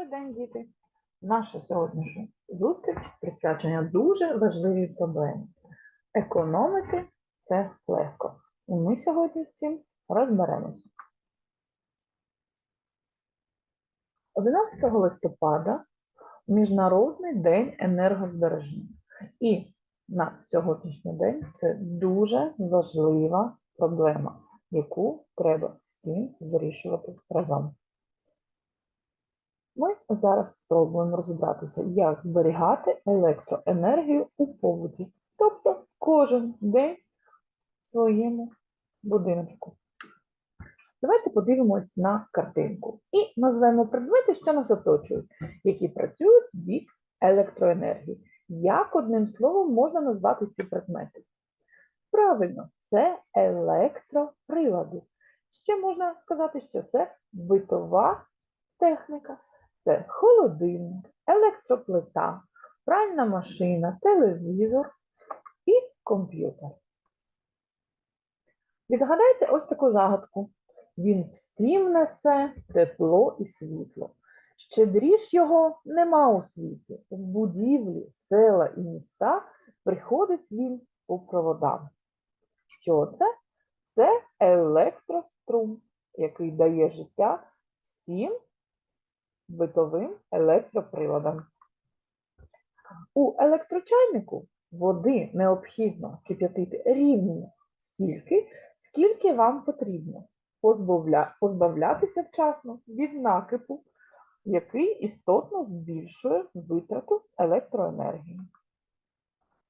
Добрий день, діти! Наша сьогоднішня зустріч присвячена дуже важливій проблемі. Економити це легко. І ми сьогодні з цим розберемося. 11 листопада Міжнародний день енергозбереження. І на сьогоднішній день це дуже важлива проблема, яку треба всім вирішувати разом. Ми зараз спробуємо розібратися, як зберігати електроенергію у побуті, тобто кожен день в своєму будиночку. Давайте подивимось на картинку і назвемо предмети, що нас оточують, які працюють від електроенергії. Як одним словом можна назвати ці предмети? Правильно, це електроприлади. Ще можна сказати, що це битова техніка. Це холодильник, електроплита, пральна машина, телевізор і комп'ютер. Відгадайте ось таку загадку. Він всім несе тепло і світло. Щедріш його нема у світі. В будівлі, села і міста приходить він по проводам. Що це? Це електрострум, який дає життя всім битовим електроприладам. У електрочайнику води необхідно кип'ятити рівно стільки, скільки вам потрібно, позбавля... позбавлятися вчасно від накипу, який істотно збільшує витрату електроенергії.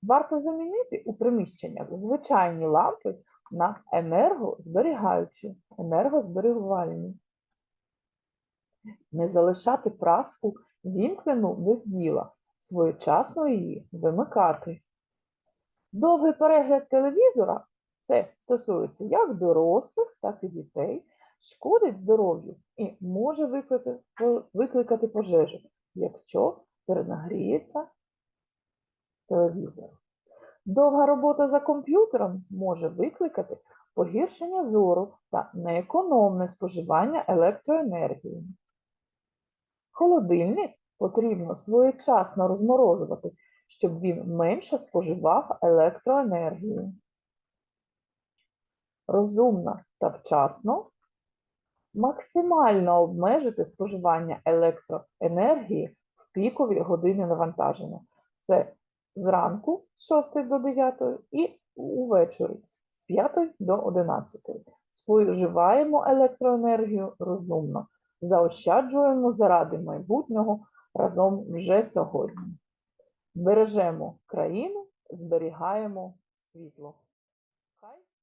Варто замінити у приміщеннях звичайні лампи на енергозберігаючі, енергозберігувальні. Не залишати праску вімкнену без діла, своєчасно її вимикати. Довгий перегляд телевізора, це стосується як дорослих, так і дітей, шкодить здоров'ю і може викликати, викликати пожежу, якщо перенагріється телевізор. Довга робота за комп'ютером може викликати погіршення зору та неекономне споживання електроенергії. Холодильник потрібно своєчасно розморожувати, щоб він менше споживав електроенергії. Розумно та вчасно максимально обмежити споживання електроенергії в пікові години навантаження. Це зранку з 6 до 9 і увечері з 5 до 11. Споживаємо електроенергію розумно заощаджуємо заради майбутнього разом вже сьогодні. Бережемо країну, зберігаємо світло.